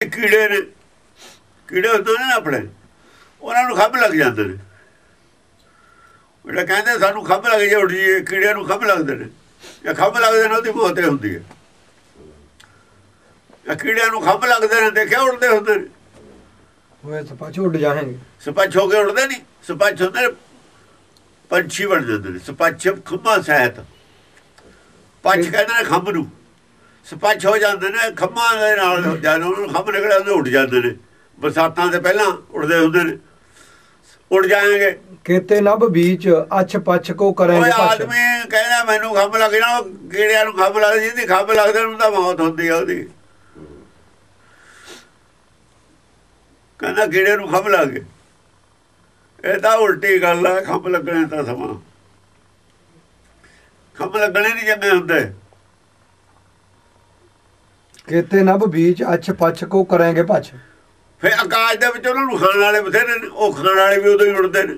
ਕੀੜੇ ਨੇ। ਕੀੜੇ ਹੁੰਦੇ ਨੇ ਆਪਣੇ। ਉਹਨਾਂ ਨੂੰ ਖੰਭ ਲੱਗ ਜਾਂਦੇ ਨੇ। ਜਿਹੜਾ ਕਹਿੰਦੇ ਸਾਨੂੰ ਖੰਭ ਲੱਗ ਜੇ ਉੱਠ ਜੀਏ ਕੀੜਿਆਂ ਨੂੰ ਖੰਭ ਲੱਗਦੇ ਨੇ। ਜੇ ਖੰਭ ਲੱਗਦੇ ਨੇ ਉਹਦੀ ਹੀ ਹੁੰਦੀ ਹੈ। ਇਹ ਕੀੜਿਆਂ ਨੂੰ ਖੰਭ ਲੱਗਦੇ ਨੇ ਦੇਖਿਆ ਉੱਡਦੇ ਹੁੰਦੇ ਨੇ। ਹੋਏ ਤਾਂ ਪਾਛੇ ਉੱਡ ਜਾਣਗੇ। ਸਪੱਛ ਹੋ ਕੇ ਉੱਡਦੇ ਨਹੀਂ। ਸਪੱਛ ਹੁੰਦੇ ਨੇ ਪੰਛੀ ਬਣ ਜਾਂਦੇ ਨੇ। ਸਪੱਛ ਖੰਭਾਂ ਸਹਿਤ। ਪੱਛ ਕਹਿੰਦੇ ਨੇ ਖੰਭ ਨੂੰ। ਸਪੱਛ ਹੋ ਜਾਂਦੇ ਨੇ ਖੰਭਾਂ ਦੇ ਨਾਲ ਜਦੋਂ ਉਹਨਾਂ ਖੰਭ ਨਿਕਲੇ ਉਹਦੇ ਉੱਡ ਜਾਂਦੇ ਨੇ। ਬਰਸਾਤਾਂ ਦੇ ਪਹਿਲਾਂ ਉੱਡਦੇ ਹੁੰਦੇ ਨੇ। ਉੱਡ ਜਾਣਗੇ। ਕੇਤੇ ਨਭ ਬੀਚ ਅਛ ਪਛ ਕੋ ਕਰੇਂਗੇ ਪਛ। ਆਦਮੀ ਕਹਿੰਦਾ ਮੈਨੂੰ ਖੰਭ ਲੱਗ ਜਾਣਾ ਕੀੜਿਆਂ ਨੂੰ ਖੰਭ ਲੱਗ ਜਿਹਦੀ ਖੰਭ ਲੱਗਦੇ ਨੂੰ ਤਾਂ ਮੌਤ ਹੁੰਦੀ ਆ ਉਹਦੀ। ਕਹਿੰਦਾ ਕੀੜੇ ਨੂੰ ਖੰਭ ਲੱਗ ਗਏ। ਇਹ ਤਾਂ ਉਲਟੀ ਗੱਲ ਹੈ ਖੰਭ ਲੱਗਣੇ ਤਾਂ ਸਮਾਂ। ਖੰਭ ਲੱਗਣੇ ਨਹੀਂ ਜੰਮੇ ਹੁੰਦੇ। ਕੇਤੇ ਨਭ ਬੀਚ ਅਛ ਪਛ ਕੋ ਕਰੇਂਗੇ ਪਛ ਫਿਰ ਆਕਾਸ਼ ਦੇ ਵਿੱਚ ਉਹਨਾਂ ਨੂੰ ਖਾਣ ਵਾਲੇ ਬਥੇਰੇ ਨੇ ਉਹ ਖਾਣ ਵਾਲੇ ਵੀ ਉਦੋਂ ਹੀ ਉੜਦੇ ਨੇ।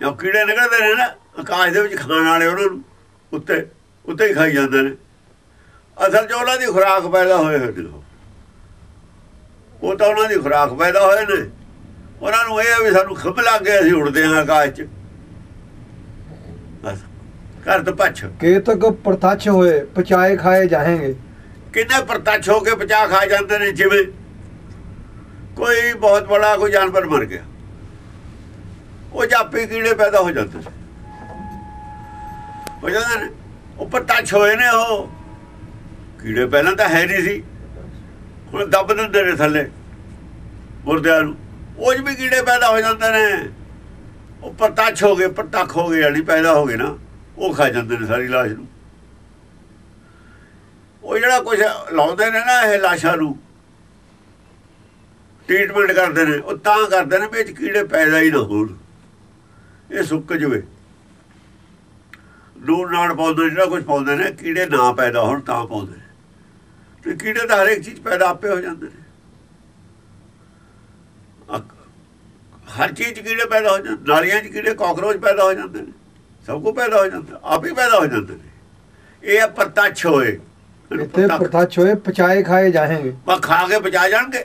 ਜੋ ਕੀੜੇ ਨਿਕਲਦੇ ਨੇ ਨਾ ਆਕਾਸ਼ ਦੇ ਵਿੱਚ ਖਾਣ ਵਾਲੇ ਉਹਨਾਂ ਨੂੰ ਉੱਤੇ ਉੱਤੇ ਹੀ ਖਾਈ ਜਾਂਦੇ ਨੇ। ਅਸਲ 'ਚ ਉਹਨਾਂ ਦੀ ਖੁਰਾਕ ਪੈਦਾ ਹੋਏ ਹੋਏ ਨੇ ਉਹ। ਤਾਂ ਉਹਨਾਂ ਦੀ ਖੁਰਾਕ ਪੈਦਾ ਹੋਏ ਨੇ। ਉਹਨਾਂ ਨੂੰ ਇਹ ਵੀ ਸਾਨੂੰ ਖੰਭ ਲੱਗ ਗਏ ਅਸੀਂ ਉੜਦੇ ਹਾਂ ਆਕਾਸ਼ 'ਚ। ਬਸ ਘਰ ਤੋਂ ਪੱਛ ਕੇਤਕ ਪ੍ਰਤੱਛ ਹੋਏ ਪਚਾਏ ਖਾਏ ਜਾਣਗੇ ਕਿੰਨੇ ਪ੍ਰਤੱਛ ਹੋ ਕੇ ਬਚਾ ਖਾ ਜਾਂਦੇ ਨੇ ਜਿਵੇਂ ਕੋਈ ਬਹੁਤ ਬੜਾ ਕੋਈ ਜਾਨਵਰ ਮਰ ਗਿਆ। ਉਹ ਜਾਪੇ ਕੀੜੇ ਪੈਦਾ ਹੋ ਜਾਂਦੇ ਨੇ। ਹੋ ਜਾਂਦੇ ਨੇ। ਉੱਪਰ ਟੱਚ ਹੋਏ ਨੇ ਉਹ। ਕੀੜੇ ਪਹਿਲਾਂ ਤਾਂ ਹੈ ਨਹੀਂ ਸੀ। ਹੁਣ ਦੱਬ ਦਿੰਦੇ ਨੇ ਥੱਲੇ ਮੁਰਦਿਆਂ ਨੂੰ। ਉਹ 'ਚ ਵੀ ਕੀੜੇ ਪੈਦਾ ਹੋ ਜਾਂਦੇ ਨੇ। ਉੱਪਰ ਟੱਚ ਹੋ ਗਏ ਪਟਕ ਹੋ ਗਏ, ਯਾਨੀ ਪੈਦਾ ਹੋ ਗਏ ਨਾ। ਉਹ ਖਾ ਜਾਂਦੇ ਨੇ ਸਾਰੀ ਲਾਸ਼ ਨੂੰ। ਉਹ ਜਿਹੜਾ ਕੁਝ ਲਾਉਂਦੇ ਨੇ ਨਾ ਇਹ ਲਾਸ਼ਾਂ ਨੂੰ ਟ੍ਰੀਟਮੈਂਟ ਕਰਦੇ ਨੇ, ਉਹ ਤਾਂ ਕਰਦੇ ਨੇ ਵੀ ਇਹ 'ਚ ਕੀੜੇ ਪੈਦਾ ਹੀ ਨਾ ਹੋਣ। ਇਹ ਸੁੱਕ ਜਵੇ। ਨੂਨ ਨਾਲ ਪਾਉਂਦੇ ਜਿਹੜਾ ਕੁਝ ਪਾਉਂਦੇ ਨੇ, ਕੀੜੇ ਨਾ ਪੈਦਾ ਹੋਣ ਤਾਂ ਪਾਉਂਦੇ ਨੇ। ਤੇ ਕੀੜੇ ਤਾਂ ਹਰੇਕ ਚੀਜ਼ ਪੈਦਾ ਆਪੇ ਹੋ ਜਾਂਦੇ ਨੇ। ਹਰ ਚੀਜ਼ 'ਚ ਕੀੜੇ ਪੈਦਾ ਹੋ ਜਾਂਦੇ ਨਾਲੀਆਂ 'ਚ ਕੀੜੇ, ਕਾਕਰੋਚ ਪੈਦਾ ਹੋ ਜਾਂਦੇ ਨੇ। ਸਭ ਕੁਝ ਪੈਦਾ ਹੋ ਜਾਂਦਾ, ਆਪ ਹੀ ਪੈਦਾ ਹੋ ਜਾਂਦੇ ਨੇ। ਇਹ ਆ ਪ੍ਰਤੱਛ ਹੋਏ ਕੇਤੇ ਪ੍ਰਤੱਖ- ਹੋਏ ਪਚਾਏ ਖਾਏ ਜਾਣਗੇ ਬਾ ਖਾ ਕੇ ਬਚਾ ਜਾਣਗੇ।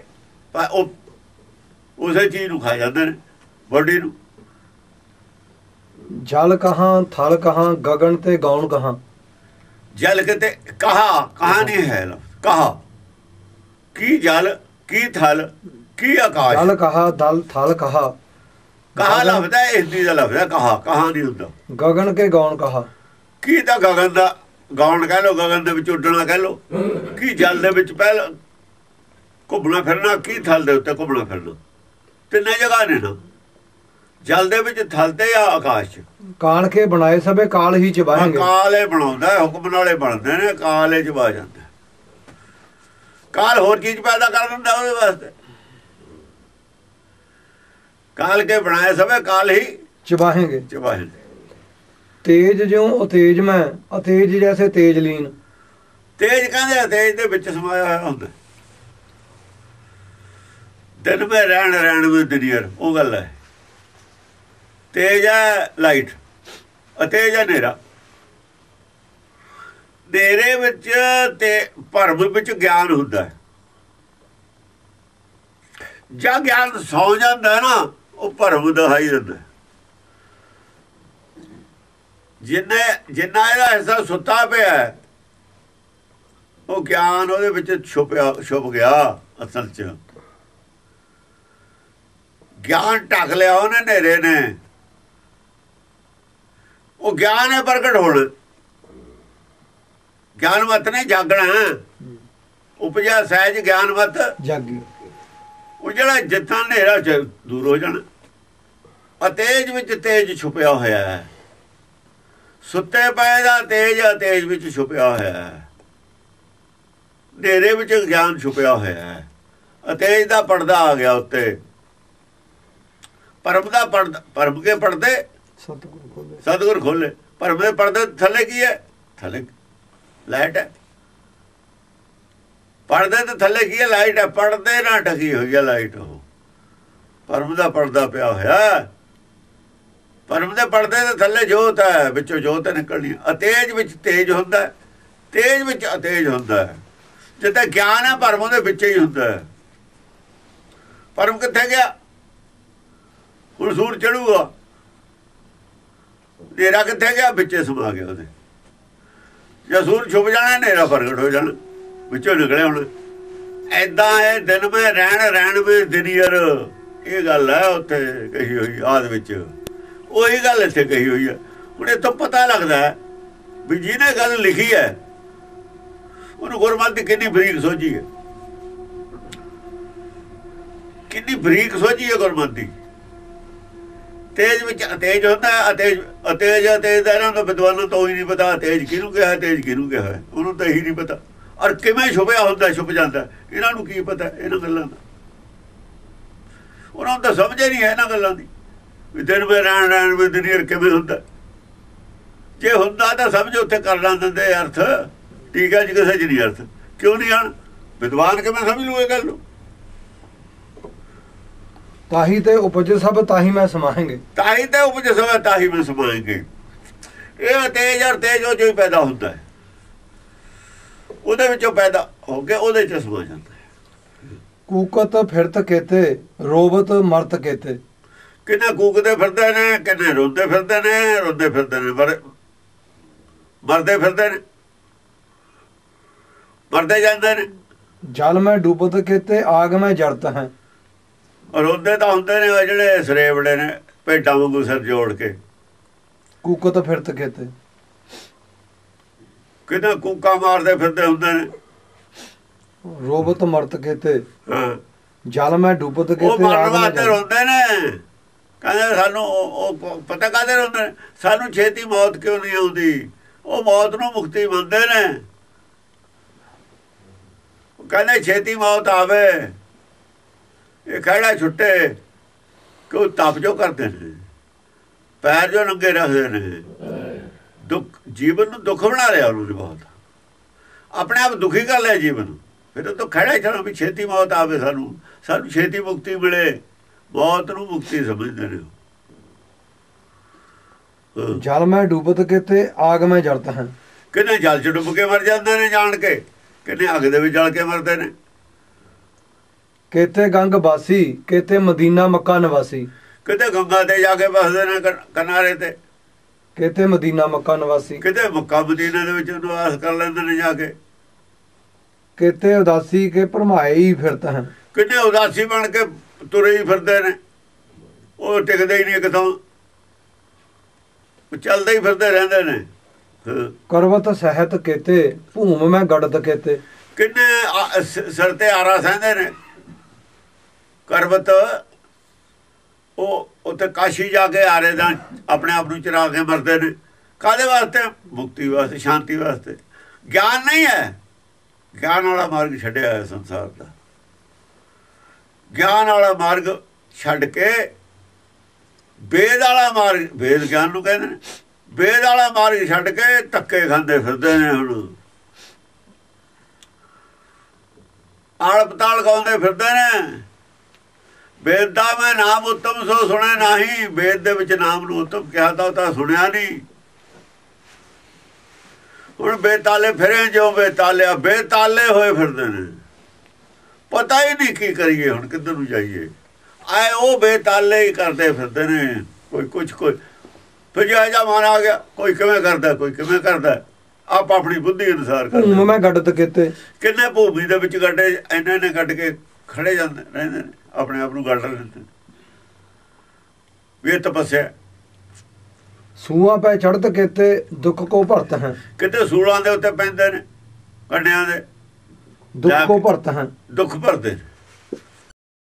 ਪਰ ਉਹ ਉਸੇ ਚੀਜ਼ ਨੂੰ ਖਾ ਜਾਂਦੇ ਨੇ ਬੋਡੀ ਨੂੰ। ਜਲ ਕਹਾਂ ਥਲ ਕਹਾਂ ਗਗਨ ਤੇ ਗੌਣ ਕਹਾਂ। ਜਲ ਕਿਤੇ ਕਹਾ ਕਹਾ ਨਹੀਂ ਹੈ ਕਹਾ। ਕੀ ਜਲ ਕੀ ਥਲ ਕੀ ਆਕਾਸ਼। ਜਲ ਕਹਾ ਦਲ ਥਲ ਕਹਾ। ਕਹਾ ਲਫ਼ਜ਼ ਹੈ ਹਿੰਦੀ ਦਾ ਲਫ਼ਜ਼ ਹੈ ਕਹਾ ਕਹਾ ਨਹੀਂ ਹੁੰਦਾ। ਗਗਨ ਕੇ ਗੌਣ ਕਹਾ। ਕੀ ਤਾਂ ਗਗਨ ਦਾ ਗਾਉਣ ਕਹਿ ਲੋ ਗਗਨ ਦੇ ਵਿੱਚ ਉੱਡਣਾ ਕਹਿ ਲੋ ਕੀ ਜਲ ਦੇ ਵਿੱਚ ਪਹਿਲ ਘੁੰਮਣਾ ਫਿਰਨਾ ਕੀ ਥਲ ਦੇ ਉੱਤੇ ਘੁੰਮਣਾ ਫਿਰਨਾ? ਤਿੰਨੇ ਜਗ੍ਹਾ ਨੇ ਨਾ। ਜਲ ਦੇ ਵਿੱਚ ਥਲ ਤੇ ਆ ਆਕਾਸ਼। ਕਾਲ ਕੇ ਬਣਾਏ ਸਭੇ ਕਾਲ ਹੀ ਚਬਾਹਣਗੇ ਕਾਲੇ ਬਣਾਉਂਦਾ ਹੁਕਮ ਨਾਲੇ ਬਣਦੇ ਨੇ ਕਾਲੇ ਚਬਾ ਜਾਂਦਾ ਕਾਲ ਹੋਰ ਚੀਜ਼ ਪੈਦਾ ਕਰ ਦਿੰਦਾ ਉਹਦੇ ਵਾਸਤੇ। ਕਾਲ ਕੇ ਬਣਾਏ ਸਭੇ ਕਾਲ ਹੀ ਚਬਾਹਣਗੇ ਚਬਾਹਣਗੇ ਤੇਜ ਜਿਉ ਉਤੇਜ ਮੈਂ ਅਤੇਜ ਜੈਸੇ ਤੇਜ ਲੀਨ। ਤੇਜ ਕਹਿੰਦੇ ਆ, ਦੇ ਵਿੱਚ ਸਮਾਇਆ ਹੋਇਆ ਹੁੰਦਾ। ਦਿਨ ਮੇ ਰਹਿਣ ਰਹਿਣ ਵਿੱਚ ਦੁਨੀਅਰ ਉਹ ਗੱਲ ਹੈ। ਤੇਜ ਹੈ ਲਾਈਟ ਅਤੇਜ ਹੈ ਹਨੇਰਾ। ਹਨੇਰੇ ਵਿੱਚ ਤੇ ਭਰਮ ਵਿੱਚ ਗਿਆਨ ਹੁੰਦਾ ਜਾਂ ਗਿਆਨ ਸੌ ਜਾਂਦਾ ਨਾ ਉਹ ਭਰਮ ਦਿਖਾਈ ਦਿੰਦਾ ਜਿੰਨੇ ਜਿੰਨਾ ਇਹਦਾ ਹਿੱਸਾ ਸੁੱਤਾ ਪਿਆ ਉਹ ਗਿਆਨ ਉਹਦੇ ਵਿੱਚ ਛੁਪਿਆ ਛੁਪ ਗਿਆ ਅਸਲ 'ਚ। ਗਿਆਨ ਢੱਕ ਲਿਆ ਉਹਨੇ ਹਨੇਰੇ ਨੇ। ਉਹ ਗਿਆਨ ਹੈ ਪ੍ਰਗਟ ਹੋਣ। ਗਿਆਨਵਤ ਨੇ ਜਾਗਣਾ। ਉਪਜਾ ਸਹਿਜ ਗਿਆਨਵਤ। ਜਾਗੀ। ਉਹ ਜਿਹੜਾ ਜਿੱਥਾਂ ਹਨੇਰਾ ਚ ਦੂਰ ਹੋ ਜਾਣਾ ਅਤੇਜ ਵਿੱਚ ਤੇਜ ਛੁਪਿਆ ਹੋਇਆ ਹੈ। ਸੁੱਤੇ ਪਏ ਦਾ ਤੇਜ ਅਤੇਜ ਵਿੱਚ ਛੁਪਿਆ ਹੋਇਆ ਹੈ। ਹਨੇਰੇ ਵਿੱਚ ਗਿਆਨ ਛੁਪਿਆ ਹੋਇਆ ਹੈ। ਅਤੇਜ ਦਾ ਪਰਦਾ ਆ ਗਿਆ ਉੱਤੇ। ਪਰਮ ਦਾ ਪਰਦਾ ਪਰਮ ਕੇ ਪਰਦੇ? ਸਤਿਗੁਰੂ ਖੋਲੇ ਸਤਿਗੁਰ ਖੋਲੇ ਪਰਮ ਦੇ ਪਰਦੇ ਥੱਲੇ ਕੀ ਹੈ? ਥੱਲੇ ਲਾਈਟ ਹੈ। ਪਰਦੇ ਤੇ ਥੱਲੇ ਕੀ ਹੈ? ਲਾਈਟ ਹੈ। ਪਰਦੇ ਨਾਲ ਢਕੀ ਹੋਈ ਹੈ ਲਾਈਟ ਉਹ। ਪਰਮ ਦਾ ਪਰਦਾ ਪਿਆ ਹੋਇਆ ਹੈ। ਪਰਮ ਦੇ ਪਰਦੇ ਦੇ ਥੱਲੇ ਜੋਤ ਹੈ, ਵਿੱਚੋਂ ਜੋਤ ਨਿਕਲਣੀ ਅਤੇਜ ਵਿੱਚ ਤੇਜ ਹੁੰਦਾ ਤੇਜ ਵਿੱਚ ਅਤੇਜ ਹੁੰਦਾ ਜਿੱਦਾਂ ਗਿਆਨ ਹੈ ਭਰਮ ਉਹਦੇ ਵਿੱਚ ਹੀ ਹੁੰਦਾ ਹੈ। ਭਰਮ ਕਿੱਥੇ ਗਿਆ? ਹੁਣ ਸੂਰ ਚੜੂਗਾ। ਨੇਰਾ ਕਿੱਥੇ ਗਿਆ? ਵਿੱਚੇ ਸਮਾ ਗਿਆ ਉਹਦੇ। ਜੇ ਸੂਰ ਛੁਪ ਜਾਣਾ ਨੇਰਾ ਪ੍ਰਗਟ ਹੋ ਜਾਣਾ। ਵਿੱਚੋਂ ਨਿਕਲਿਆ ਹੁਣ। ਐਦਾਂ ਇਹ ਦਿਨ ਮੈਂ ਰਹਿਣ ਰਹਿਣ ਵਿੱਚ ਦਿਨੀਅਰ ਇਹ ਗੱਲ ਹੈ ਉੱਥੇ ਕਹੀ ਹੋਈ, ਆਦ ਵਿੱਚ। ਉਹੀ ਗੱਲ ਇੱਥੇ ਕਹੀ ਹੋਈ ਹੈ ਹੁਣ ਇਹ ਤੋਂ ਪਤਾ ਲੱਗਦਾ ਹੈ ਵੀ ਜਿਹਨੇ ਗੱਲ ਲਿਖੀ ਹੈ, ਉਹਨੂੰ ਗੁਰਮਤਿ ਕਿੰਨੀ ਬਰੀਕ ਸੋਝੀ ਹੈ। ਕਿੰਨੀ ਬਰੀਕ ਸੋਝੀ ਹੈ ਗੁਰਮਤਿ ਤੇਜ ਵਿੱਚ ਅਤੇਜ ਹੁੰਦਾ ਅਤੇਜ ਅਤੇਜ ਅਤੇਜ ਦਾ ਇਹਨਾਂ ਨੂੰ ਵਿਦਵਾਨਾਂ ਤੋਂ ਹੀ ਨਹੀਂ ਪਤਾ ਤੇਜ ਕਿਹਨੂੰ ਕਿਹਾ ਤੇਜ ਕਿਹਨੂੰ ਕਿਹਾ ਹੈ। ਉਹਨੂੰ ਤਾਂ ਹੀ ਨਹੀਂ ਪਤਾ। ਔਰ ਕਿਵੇਂ ਛੁਪਿਆ ਹੁੰਦਾ, ਛੁਪ ਜਾਂਦਾ ਇਹਨਾਂ ਨੂੰ ਕੀ ਪਤਾ ਇਹਨਾਂ ਗੱਲਾਂ ਦਾ। ਉਹਨਾਂ ਨੂੰ ਤਾਂ ਸਮਝ ਹੀ ਨਹੀਂ ਹੈ ਇਹਨਾਂ ਗੱਲਾਂ ਦੀ। ਵੀ ਦਿਨ ਵੇ ਰਹਿਣ ਰਹਿਣ ਵਿੱਚ ਦੁਨੀਆ ਕਿਵੇਂ ਹੁੰਦਾ। ਜੇ ਹੁੰਦਾ ਤਾਂ ਸਮਝ ਉੱਥੇ ਕਰ ਲਾਂ ਦਿੰਦੇ ਅਰਥ। ਠੀਕ ਹੈ ਜੀ ਕਿਸੇ ਨਹੀਂ ਅਰਥ। ਕਿਉਂ ਨਹੀਂ ਆਣ ਵਿਦਵਾਨ ਕਿਵੇਂ ਸਮਝ ਲੂ ਇਹ ਗੱਲ ਨੂੰ? ਤਾਹੀ ਤੇ ਉਪਜ ਸਭ ਤਾਹੀ ਮੈਂ ਸਮਾਹਾਂਗੇ। ਤਾਹੀ ਤੇ ਉਪਜ ਸਵੇ ਤਾਹੀ ਮੈਂ ਸਮਾਏਂਗੇ ਇਹ ਤੇਜ ਔਰ ਤੇਜ ਉਹ ਜੋ ਪੈਦਾ ਹੁੰਦਾ ਹੈ। ਉਹਦੇ ਵਿੱਚੋਂ ਪੈਦਾ ਹੋ ਕੇ ਉਹਦੇ ਚ ਸਮਾ ਜਾਂਦਾ ਹੈ। ਕੂਕਤ ਫਿਰਤ ਕੇਤੇ ਰੋਬਤ ਮਰਤ ਕੇਤੇ। ਕਿੰਨੇ ਕੂਕਦੇ ਫਿਰਦੇ ਨੇ ਕਿੰਨੇ ਰੋਂਦੇ ਫਿਰਦੇ ਨੇ ਰੋਂਦੇ ਫਿਰਦੇ ਨੇ ਮਰ ਮਰਦੇ ਫਿਰਦੇ ਨੇ। ਮਰਦੇ ਜਾਂਦੇ ਨੇ। ਜਲ ਮੈਂ ਡੂਬਤ ਕੇਤੇ ਆਗ ਮੈਂ ਜਰਤ ਹੈ। ਰੋਂਦੇ ਤਾਂ ਹੁੰਦੇ ਨੇ ਉਹ ਜਿਹੜੇ ਸਰੇਵੜੇ ਨੇ ਭੇਡਾਂ ਵਾਂਗੂ ਸਿਰ ਜੋੜ ਕੇ। ਕੂਕਤ ਫਿਰਤ ਕੇਤੇ। ਕਿੰਨੇ ਕੂਕਾ ਮਾਰਦੇ ਫਿਰਦੇ ਹੁੰਦੇ ਨੇ। ਰੋਬਤ ਮਰਤ ਕੇਤੇ। ਹਾਂ। ਜਲ ਮੈਂ ਡੂਬਤ ਉਹ ਕੇਤੇ ਮਰਨ ਆਗ ਮੈਂ ਵਾਸਤੇ ਰੋਂਦੇ ਨੇ। ਕਹਿੰਦੇ ਸਾਨੂੰ ਉਹ ਪਤਾ ਕਾਦੇ ਰੋਂਦੇ ਨੇ ਸਾਨੂੰ ਛੇਤੀ ਮੌਤ ਕਿਉਂ ਨਹੀਂ ਆਉਂਦੀ? ਉਹ ਮੌਤ ਨੂੰ ਮੁਕਤੀ ਮੰਨਦੇ ਨੇ। ਕਹਿੰਦੇ ਛੇਤੀ ਮੌਤ ਆਵੇ। ਇਹ ਖੜਾ ਛੁੱਟੇ, ਕਿ ਉਹ ਤਪ ਜੋ ਕਰਦੇ ਨੇ। ਪੈਰ ਜੋ ਨੰਗੇ ਰੱਖਦੇ ਨੇ। ਦੁੱਖ, ਜੀਵਨ ਨੂੰ ਦੁੱਖ ਬਣਾ ਲਿਆ ਉਹਨੂੰ ਬਹੁਤ ਆਪਣੇ ਆਪ ਦੁਖੀ ਕਰ ਲਿਆ ਜੀਵਨ। ਫਿਰ ਉਹ ਤਾਂ ਖੜਾ ਹੀ ਚਲੋ ਵੀ ਛੇਤੀ ਮੌਤ ਆਵੇ ਸਾਨੂੰ। ਸਾਨੂੰ ਛੇਤੀ ਮੁਕਤੀ ਮਿਲੇ। ਮੌਤ ਨੂੰ ਮੁਕਤੀ ਸਮਝਦੇ ਨੇ। ਜਲ ਮੈਂ ਡੂਬਤ ਕੇਤੇ ਆਗ ਮੈਂ ਜਰਤ ਹੈ ਕਿੰਨੇ ਜਲ ਚ ਡੁੱਬ ਕੇ ਮਰ ਜਾਂਦੇ ਨੇ ਜਾਣ ਕੇ ਕਿੰਨੇ ਅੱਗ ਦੇ ਵਿੱਚ ਜਲ ਕੇ ਮਰਦੇ ਨੇ। ਕੇਤੇ ਗੰਗ ਬਾਸੀ ਕੇਤੇ ਮਦੀਨਾ ਮੱਕਾ ਨਿਵਾਸੀ। ਕਿਤੇ ਗੰਗਾ ਤੇ ਜਾ ਕੇ ਬਸਦੇ ਨੇ ਕਿਨ- ਕਿਨਾਰੇ ਤੇ। ਕੇਤੇ ਮਦੀਨਾ ਮੱਕਾ ਨਿਵਾਸੀ। ਕਿਤੇ ਮੱਕਾ ਮਦੀਨਾ ਦੇ ਵਿੱਚ ਨਿਵਾਸ ਕਰ ਲੈਂਦੇ ਨੇ ਜਾ ਕੇ। ਕੇਤੇ ਉਦਾਸੀ ਕੇ ਭਰਮਾਏ ਹੀ ਫਿਰਤ ਹੈ ਕਿੰਨੇ ਉਦਾਸੀ ਬਣ ਕੇ ਤੁਰੇ ਹੀ ਫਿਰਦੇ ਨੇ। ਉਹ ਟਿਕਦੇ ਹੀ ਨਹੀਂ ਕਿਥੋਂ ਉਹ ਚੱਲਦੇ ਹੀ ਫਿਰਦੇ ਰਹਿੰਦੇ ਨੇ। ਕਰਵਤ ਸਹਿਤ ਕੇਤੇ ਭੂਮ ਮੈਂ ਗੜਤ ਕੇਤੇ। ਕਿੰਨੇ ਸਿਰ ਤੇ ਆਰਾ ਸਹਿੰਦੇ ਨੇ। ਕਰਬਤ ਉਹ ਉੱਥੇ ਕਾਸ਼ੀ ਜਾ ਕੇ ਆਰੇ ਦਾ ਆਪਣੇ ਆਪ ਨੂੰ ਚਰਾ ਕੇ ਮਰਦੇ ਨੇ। ਕਾਦੇ ਵਾਸਤੇ? ਮੁਕਤੀ ਵਾਸਤੇ ਸ਼ਾਂਤੀ ਵਾਸਤੇ। ਗਿਆਨ ਨਹੀਂ ਹੈ। ਗਿਆਨ ਵਾਲਾ ਮਾਰਗ ਛੱਡਿਆ ਹੈ ਸੰਸਾਰ ਦਾ। ਗਿਆਨ ਵਾਲਾ ਮਾਰਗ ਛੱਡ ਕੇ ਵੇਦ ਵਾਲਾ ਮਾਰਗ, ਵੇਦ ਗਿਆਨ ਨੂੰ ਕਹਿੰਦੇ ਨੇ, ਵੇਦ ਵਾਲਾ ਮਾਰਗ ਛੱਡ ਕੇ ਧੱਕੇ ਖਾਂਦੇ ਫਿਰਦੇ ਨੇ ਹੁਣ। ਆਲ ਪਤਾਲ ਗਾਉਂਦੇ ਫਿਰਦੇ ਨੇ। ਵੇਦ ਦਾ ਮੈਂ ਨਾਮ ਉਤਮ, ਸੋ ਸੁਣਿਆ ਨਹੀਂ। ਵੇਦ ਦੇ ਵਿੱਚ ਨਾਮ ਨੂੰ ਉਤਮ ਕਿਹਾ ਤਾਂ ਉਹ ਤਾਂ ਸੁਣਿਆ ਨਹੀਂ। ਹੁਣ ਬੇਤਾਲੇ ਫਿਰੇ ਜੋ ਬੇਤਾਲਿਆ, ਬੇਤਾਲੇ ਹੋਏ ਫਿਰਦੇ ਨੇ। ਪਤਾ ਹੀ ਨਹੀਂ ਕੀ ਕਰੀਏ ਹੁਣ ਕਿੱਧਰ ਨੂੰ ਜਾਈਏ। ਆਏ ਉਹ ਬੇਤਾਲੇ ਹੀ ਕਰਦੇ ਫਿਰਦੇ ਨੇ ਕੋਈ ਕੁਝ ਕੋਈ। ਫਿਰ ਜਿਹਾ ਜਾ ਮਨ ਆ ਗਿਆ ਕੋਈ ਕਿਵੇਂ ਕਰਦਾ ਕੋਈ ਕਿਵੇਂ ਕਰਦਾ। ਆਪ ਆਪਣੀ ਬੁੱਧੀ ਅਨੁਸਾਰ ਕਰਦੇ ਮੈਂ ਗੜਤ ਕੇਤੇ। ਕਿੰਨੇ ਭੂਮੀ ਦੇ ਵਿੱਚ ਗੱਡੇ ਇੰਨੇ ਨੇ ਗੱਡ ਕੇ ਖੜੇ ਜਾਂਦੇ ਰਹਿੰਦੇ ਨੇ ਆਪਣੇ ਆਪ ਨੂੰ ਗੱਡ ਲੈਂਦੇ ਨੇ। ਵੀ ਇਹ ਤਪੱਸਿਆ ਸੂਆਂ ਪੈ ਚੜਤ ਕੇਤੇ ਦੁੱਖ ਕੋ ਭਰਤ ਹੈ। ਕਿਤੇ ਸੂਲਾਂ ਦੇ ਉੱਤੇ ਪੈਂਦੇ ਨੇ ਕੰਡਿਆਂ ਦੇ। ਦੁੱਖ ਕੋ ਭਰਤ ਹੈ ਦੁੱਖ ਭਰਦੇ